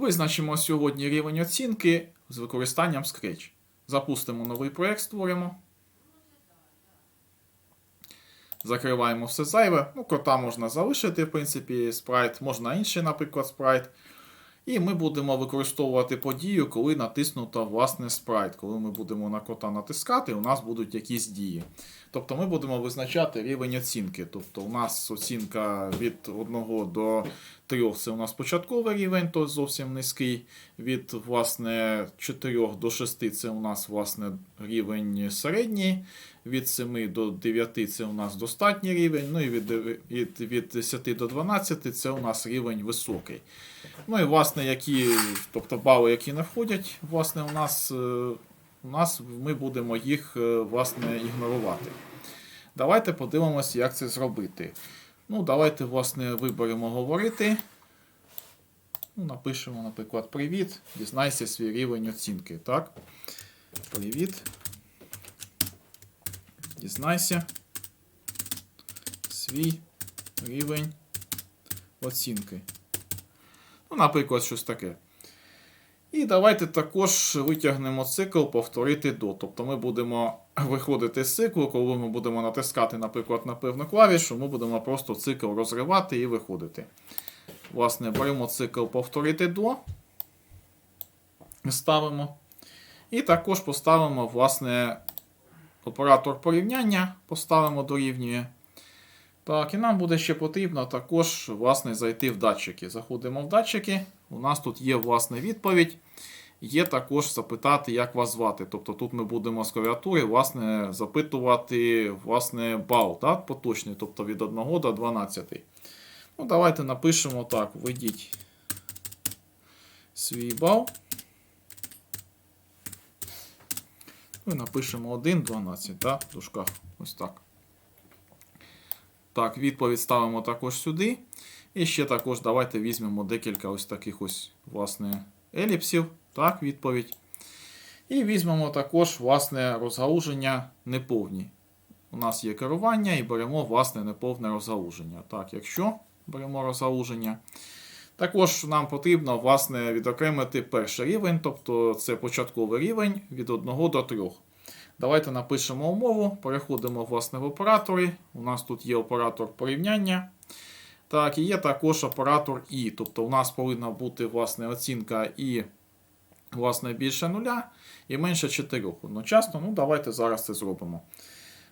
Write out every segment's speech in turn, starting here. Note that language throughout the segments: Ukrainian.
Визначимо сьогодні рівень оцінки з використанням Scratch. Запустимо новий проєкт, створимо. Закриваємо все зайве. Ну, кота можна залишити, в принципі, спрайт, можна інший, наприклад, спрайт. І ми будемо використовувати подію, коли натиснуто власне спрайт. Коли ми будемо на кота натискати, у нас будуть якісь дії. Тобто ми будемо визначати рівень оцінки. Тобто у нас оцінка від 1 до 3 це у нас початковий рівень, то зовсім низький. Від власне 4 до 6 це у нас власне рівень середній. Від 7 до 9 це у нас достатній рівень. Ну і від, від, від 10 до 12 це у нас рівень високий. Ну і власне, які, тобто бали, які не входять, власне, у нас, е, у нас ми будемо їх е, власне ігнорувати. Давайте подивимося, як це зробити. Ну, давайте, власне, виберемо говорити. Ну, напишемо, наприклад, привіт. Дізнайся свій рівень оцінки. Так? Привіт. Дізнайся свій рівень оцінки. Ну, наприклад, щось таке. І давайте також витягнемо цикл повторити до. Тобто ми будемо виходити з циклу, коли ми будемо натискати, наприклад, на певну клавішу, ми будемо просто цикл розривати і виходити. Власне, беремо цикл повторити до. Ставимо. І також поставимо, власне, оператор порівняння, поставимо дорівнює. Так, і нам буде ще потрібно також власне, зайти в датчики. Заходимо в датчики. У нас тут є власне відповідь. Є також запитати, як вас звати. Тобто тут ми будемо з клавіатури власне, запитувати власне, бал так, поточний, тобто від 1 до 12. Ну, Давайте напишемо так: введіть свій бал. Ну, і напишемо 1, 12, так, в дужках. Ось так. Так, відповідь ставимо також сюди. І ще також давайте візьмемо декілька ось таких ось, власне, еліпсів. Так, відповідь. І візьмемо також, власне, розгалуження неповні. У нас є керування і беремо, власне, неповне розгалуження. Так, якщо беремо розгалуження. Також нам потрібно, власне, відокремити перший рівень, тобто це початковий рівень від 1 до 3. Давайте напишемо умову, переходимо власне в оператори. У нас тут є оператор порівняння. Так, і є також оператор І. Тобто у нас повинна бути власне оцінка І власне, більше нуля і менше 4 одночасно. Ну, давайте зараз це зробимо.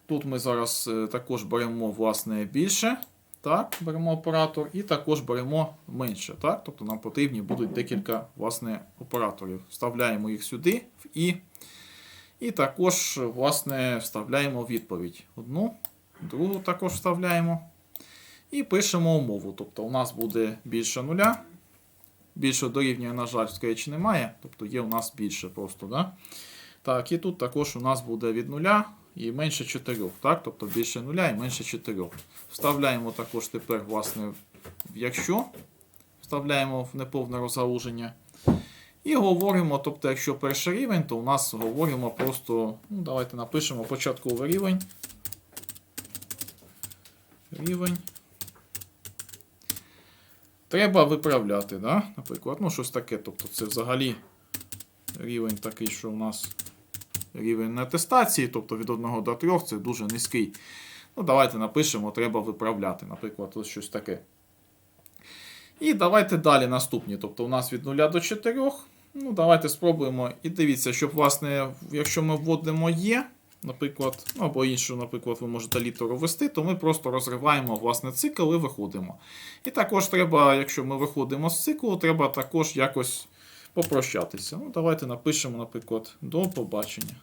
Тут ми зараз е, також беремо власне більше. Так, беремо оператор, і також беремо менше. Так? Тобто нам потрібні будуть декілька власне, операторів. Вставляємо їх сюди, в І. І також, власне, вставляємо відповідь. Одну, другу також вставляємо. І пишемо умову. Тобто у нас буде більше нуля. Більше дорівнює, на жаль, Scratch немає. Тобто є у нас більше просто. Да? Так, і тут також у нас буде від нуля і менше 4. Так? Тобто більше нуля і менше 4. Вставляємо також тепер, власне, в якщо. Вставляємо в неповне розгалуження. І говоримо, тобто, якщо перший рівень, то у нас говоримо просто, ну, давайте напишемо початковий рівень. Рівень. Треба виправляти, да? наприклад, ну щось таке. Тобто це взагалі рівень такий, що у нас рівень атестації, тобто від 1 до 3 це дуже низький. Ну, давайте напишемо, треба виправляти, наприклад, ось щось таке. І давайте далі наступні. Тобто у нас від 0 до 4. Ну, давайте спробуємо. І дивіться, щоб, власне, якщо ми вводимо є, наприклад, ну, або іншу, наприклад, ви можете літеру ввести, то ми просто розриваємо власне цикл і виходимо. І також треба, якщо ми виходимо з циклу, треба також якось попрощатися. Ну, давайте напишемо, наприклад, до побачення.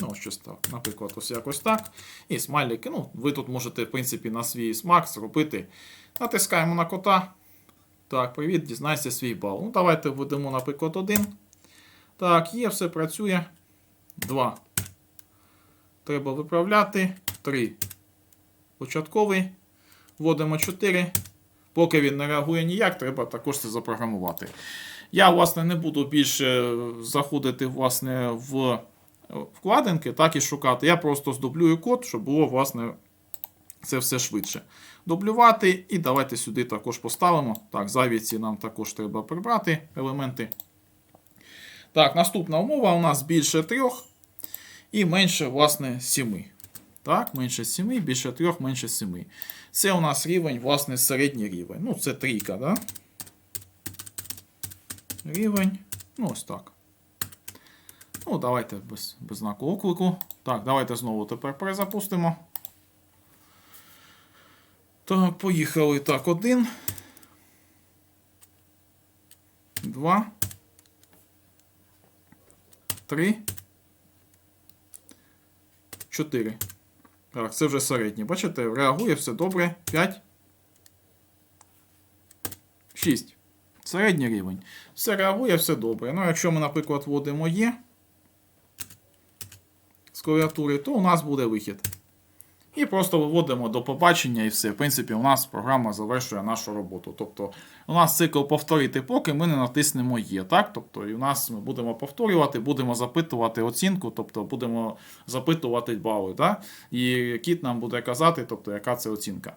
Ну, щось так. Наприклад, ось якось так. І смайлики. Ну, ви тут можете, в принципі, на свій смак зробити. Натискаємо на кота. Так, привіт, дізнайся свій бал. Ну, давайте введемо, наприклад, один. Так, є, все працює. Два. Треба виправляти. Три. Початковий. Вводимо 4. Поки він не реагує ніяк, треба також це запрограмувати. Я, власне, не буду більше заходити власне, в вкладинки, так і шукати. Я просто здублюю код, щоб було, власне, це все швидше. дублювати. І давайте сюди також поставимо. Так, завіці нам також треба прибрати елементи. Так, наступна умова у нас більше 3 і менше, власне, 7. Так, менше 7, більше 3, менше 7. Це у нас рівень, власне, середній рівень. Ну, це трійка, да? Рівень. Ну, ось так. Ну, давайте без, без знаку оклику. Так, давайте знову тепер перезапустимо. Так, поїхали. Так, один. Два. Три. Чотири. Так, це вже середнє. Бачите, реагує все добре. 5. 6. Середній рівень. Все реагує, все добре. Ну, якщо ми, наприклад, вводимо Є з клавіатури, то у нас буде вихід. І просто виводимо до побачення і все. В принципі, у нас програма завершує нашу роботу. Тобто, у нас цикл повторити, поки ми не натиснемо Є. Так? Тобто, і у нас ми будемо повторювати, будемо запитувати оцінку, тобто будемо запитувати бали. Так? І кіт нам буде казати, тобто, яка це оцінка.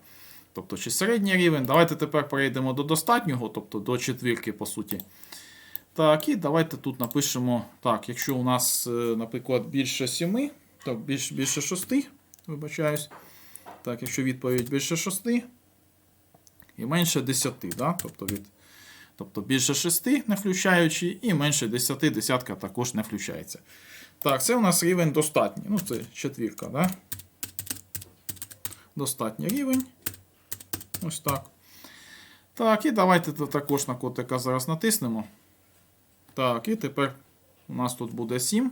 Тобто, чи середній рівень. Давайте тепер перейдемо до достатнього, тобто до четвірки, по суті. Так, і давайте тут напишемо. Так, якщо у нас, е, наприклад, більше 7, то більш, більше 6, вибачаюсь. Так, якщо відповідь більше 6 і менше 10, да? тобто, від, тобто більше 6, не включаючи, і менше 10, десятка також не включається. Так, це у нас рівень достатній. Ну, це четвірка, да? Достатній рівень. Ось так. Так, і давайте також на котика зараз натиснемо. Так, і тепер у нас тут буде 7.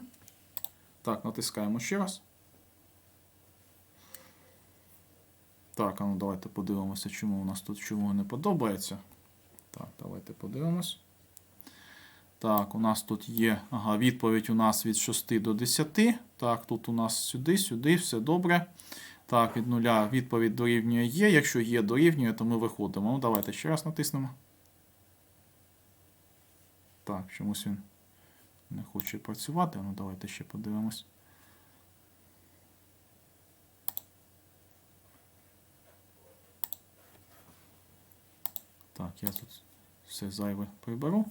Так, натискаємо ще раз. Так, а ну давайте подивимося, чому у нас тут чому не подобається. Так, давайте подивимось. Так, у нас тут є ага, відповідь у нас від 6 до 10. Так, тут у нас сюди, сюди, все добре. Так, від нуля відповідь дорівнює є. Якщо є дорівнює, то ми виходимо. Ну, давайте ще раз натиснемо. Так, чомусь він не хоче працювати. Ну, давайте ще подивимось. Так, я тут все зайве приберу.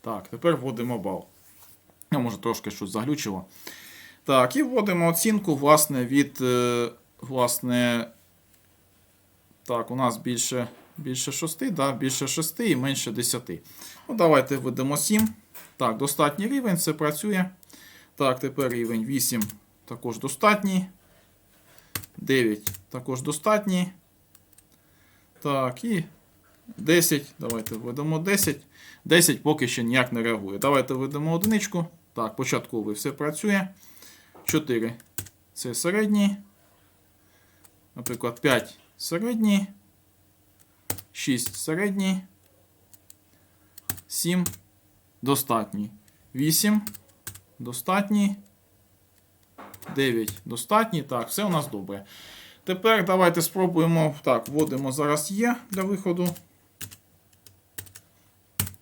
Так, тепер вводимо бал. Я може трошки щось заглючило. Так, і вводимо оцінку, власне, від, е, власне, так, у нас більше, більше 6, да, більше 6 і менше 10. Ну, давайте введемо 7. Так, достатній рівень, це працює. Так, тепер рівень 8 також достатній. 9 також достатній. Так, і 10. Давайте введемо 10. 10 поки ще ніяк не реагує. Давайте введемо одиничку. Так, початковий все працює. 4 це середній. Наприклад, 5 середній. 6 середній. 7 достатній. 8 достатній. 9 достатній. Так, все у нас добре. Тепер давайте спробуємо. Так, вводимо зараз є для виходу.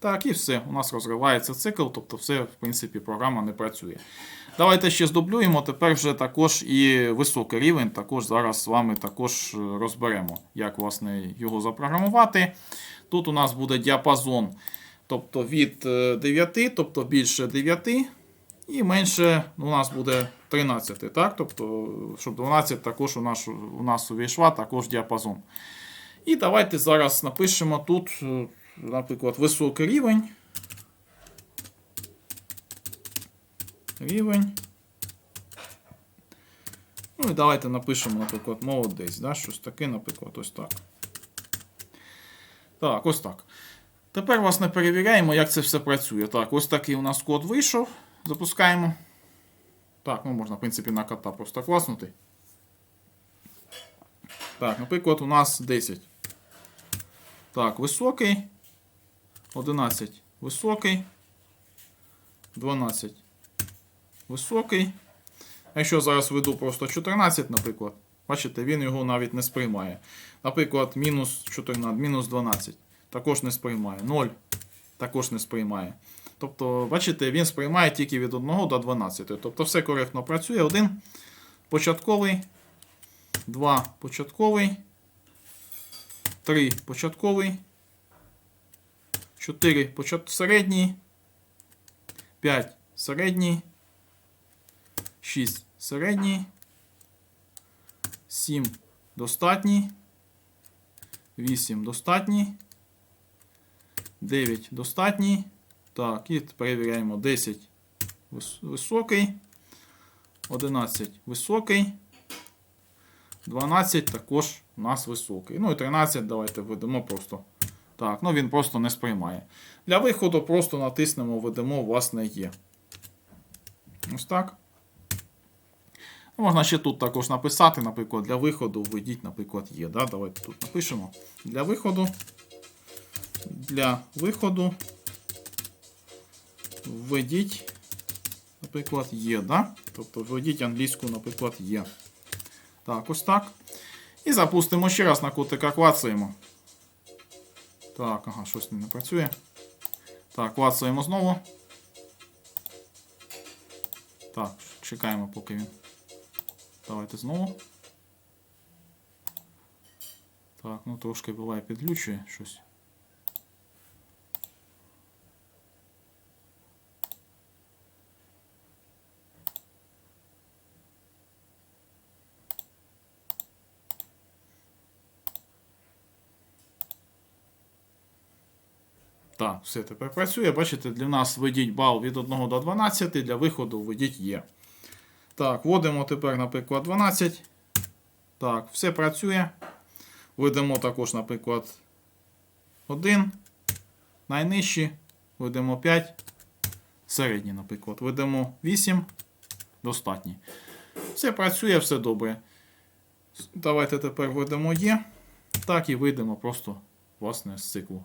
Так, і все. У нас розривається цикл, тобто все, в принципі, програма не працює. Давайте ще здублюємо. Тепер вже також і високий рівень. Також зараз з вами також розберемо, як власне його запрограмувати. Тут у нас буде діапазон тобто від 9, тобто більше 9, і менше у нас буде 13. Так? Тобто, щоб 12 також у нас, у нас увійшла, також діапазон. І давайте зараз напишемо тут, наприклад, високий рівень. Рівень. Ну і давайте напишемо, наприклад, молодець. Да? Щось таке, наприклад, ось так. Так, ось так. Тепер, власне, перевіряємо, як це все працює. Так, ось такий у нас код вийшов. Запускаємо. Так, ну можна, в принципі, на кота просто класнути. Так, наприклад, у нас 10. Так, високий. 11. Високий. 12. Високий. Якщо зараз введу просто 14, наприклад, бачите, він його навіть не сприймає. Наприклад, мінус 14, мінус 12. Також не сприймає. 0 також не сприймає. Тобто, бачите, він сприймає тільки від 1 до 12. Тобто все коректно працює. 1 початковий, 2 початковий, 3 початковий, 4 почат... середній, 5 середній, 6 середній, 7 достатній, 8 достатній, 9 достатній. Так, і перевіряємо. 10 високий, 11 високий, 12 також у нас високий. Ну і 13 давайте введемо просто. Так, ну він просто не сприймає. Для виходу просто натиснемо, введемо, власне, є. Ось так. Ну, Можна ще тут також написати, наприклад, для виходу введіть, наприклад, є. Да? Давайте тут напишемо. Для виходу. Для виходу. Введіть, наприклад, є, да? Тобто введіть англійську, наприклад, є. Так, ось так. І запустимо ще раз на котика клацаємо. Так, ага, щось не працює. Так, клацаємо знову. Так, чекаємо, поки він. Давайте знову. Так, ну трошки буває підлючує щось. Так, все тепер працює. Бачите, для нас введіть бал від 1 до 12, для виходу введіть є. Так, вводимо тепер, наприклад, 12. Так, все працює. Введемо також, наприклад, 1. Найнижчі. Введемо 5. Середні, наприклад. Введемо 8. Достатні. Все працює, все добре. Давайте тепер введемо є. Так і вийдемо просто, власне, з циклу.